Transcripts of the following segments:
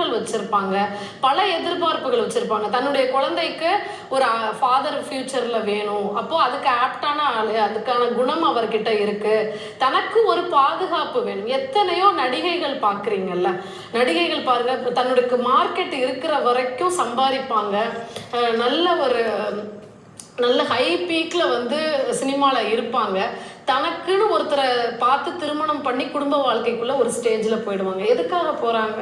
கனவுகள் வச்சிருப்பாங்க. பல எதிர்பார்ப்புகள் வச்சிருப்பாங்க. தன்னுடைய குழந்தைக்கு ஒரு ஃபாதர் ஃபியூச்சர்ல வேணும். அப்போ அதுக்கு ஆப்டான ஆளு அதுக்கான குணம் அவர்கிட்ட இருக்கு. தனக்கு ஒரு பாதுகாப்பு வேணும். எத்தனையோ நடிகைகள் பார்க்குறீங்கல்ல நடிகைகள் பாருங்க தன்னுடைய மார்க்கெட் இருக்கிற வரைக்கும் சம்பாதிப்பாங்க. நல்ல ஒரு நல்ல ஹை பீக்கில் வந்து சினிமாவில் இருப்பாங்க. தனக்குன்னு ஒருத்தரை பார்த்து திருமணம் பண்ணி குடும்ப வாழ்க்கைக்குள்ள ஒரு ஸ்டேஜில் போயிடுவாங்க. எதுக்காக போகிறாங்க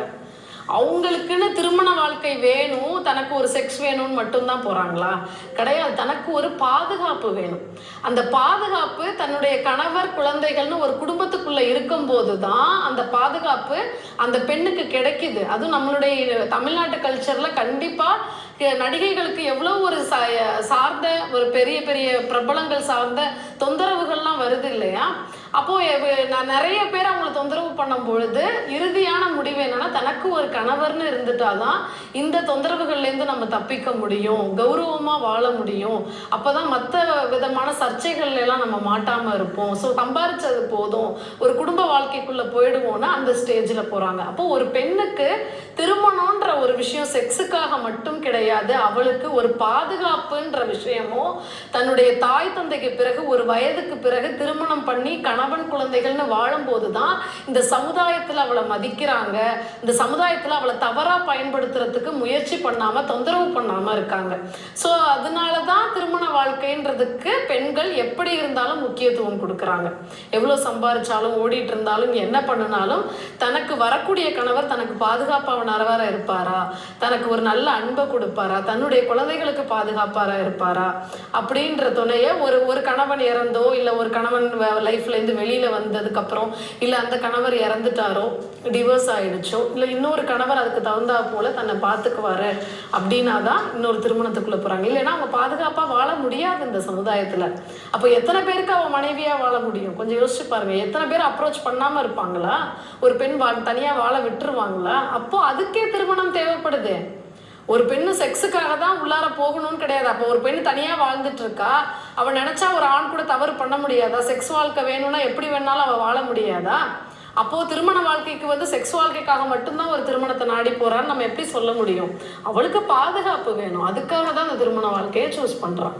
அவங்களுக்குன்னு திருமண வாழ்க்கை வேணும் தனக்கு ஒரு செக்ஸ் வேணும்னு மட்டும்தான் போகிறாங்களா கிடையாது தனக்கு ஒரு பாதுகாப்பு வேணும். அந்த பாதுகாப்பு தன்னுடைய கணவர் குழந்தைகள்னு ஒரு குடும்பத்துக்குள்ள இருக்கும்போது தான் அந்த பாதுகாப்பு அந்த பெண்ணுக்கு கிடைக்குது. அதுவும் நம்மளுடைய தமிழ்நாட்டு கல்ச்சரில் கண்டிப்பாக நடிகைகளுக்கு எவ்வளோ ஒரு சா- சார்ந்த ஒரு பெரிய பெரிய பிரபலங்கள் சார்ந்த தொந்தரவுகள்லாம் வருது இல்லையா? அப்போது நான் நிறைய பேர் அவங்கள தொந்தரவு பண்ணும் பொழுது இறுதியான முடிவு என்னென்னா தனக்கு ஒரு கணவர்னு இருந்துட்டாதான் இந்த தொந்தரவுகள்லேருந்து நம்ம தப்பிக்க முடியும் கௌரவமாக வாழ முடியும். அப்போ தான் மற்ற விதமான சர்ச்சைகள்லாம் நம்ம மாட்டாமல் இருப்போம். ஸோ சம்பாரிச்சது போதும். ஒரு குடும்ப வாழ்க்கைக்குள்ளே போயிடுவோம்னா அந்த ஸ்டேஜில் போகிறாங்க அப்போ ஒரு பெண்ணுக்கு திருமணம்ன்ற ஒரு விஷயம் செக்ஸுக்காக மட்டும் கிடையாது. அவளுக்கு ஒரு பாதுகாப்புன்ற விஷயமும் தன்னுடைய தாய் தந்தைக்கு பிறகு ஒரு வயதுக்கு பிறகு திருமணம் பண்ணி கணவன் குழந்தைகள்னு வாழும்போது தான் இந்த சமுதாயத்தில் அவளை மதிக்கிறாங்க. இந்த சமுதாயத்தில் அவளை தவறாக பயன்படுத்துறதுக்கு முயற்சி பண்ணாமல் தொந்தரவு பண்ணாமல் இருக்காங்க. ஸோ அதனால தான் திருமண வாழ்க்கைன்றதுக்கு பெண்கள் எப்படி இருந்தாலும் முக்கியத்துவம் கொடுக்குறாங்க. எவ்வளோ சம்பாரிச்சாலும் ஓடிட்டு இருந்தாலும் என்ன பண்ணினாலும் தனக்கு வரக்கூடிய கணவர் தனக்கு பாதுகாப்பாக பாதுகாப்பானவராக இருப்பாரா? தனக்கு ஒரு நல்ல அன்பை கொடுப்பாரா? தன்னுடைய குழந்தைகளுக்கு பாதுகாப்பாரா இருப்பாரா? அப்படின்ற துணையை ஒரு ஒரு கணவன் இறந்தோ இல்லை ஒரு கணவன் லைஃப்லேருந்து வெளியில் வந்ததுக்கப்புறம் இல்லை அந்த கணவர் இறந்துட்டாரோ டிவோர்ஸ் ஆயிடுச்சோ இல்லை இன்னொரு கணவர் அதுக்கு தகுந்தா போல தன்னை பார்த்துக்குவாரு அப்படின்னா தான் இன்னொரு திருமணத்துக்குள்ளே போகிறாங்க இல்லைன்னா அவங்க பாதுகாப்பாக வாழ முடியாது இந்த சமுதாயத்தில். அப்போ எத்தனை பேருக்கு அவன் மனைவியாக வாழ முடியும்? கொஞ்சம் யோசிச்சு பாருங்க. எத்தனை பேர் அப்ரோச் பண்ணாமல் இருப்பாங்களா? ஒரு பெண் வா தனியாக வாழ விட்டுருவாங்களா? அப்போ அதுக்கே திருமணம் தேவைப்படுது. ஒரு பெண்ணு செக்ஸுக்காக தான் உள்ளார போகணும்னு கிடையாது. அப்போ ஒரு பெண் தனியாக வாழ்ந்துட்டு இருக்கா? அவள் நினச்சா ஒரு ஆண் கூட தவறு பண்ண முடியாதா? செக்ஸ் வாழ்க்கை வேணும்னா எப்படி வேணாலும் அவள் வாழ முடியாதா? அப்போ திருமண வாழ்க்கைக்கு வந்து செக்ஸ் வாழ்க்கைக்காக மட்டும்தான் ஒரு திருமணத்தை நாடி போறான்னு நம்ம எப்படி சொல்ல முடியும்? அவளுக்கு பாதுகாப்பு வேணும். அதுக்காக தான் அந்த திருமண வாழ்க்கையை சூஸ் பண்றான்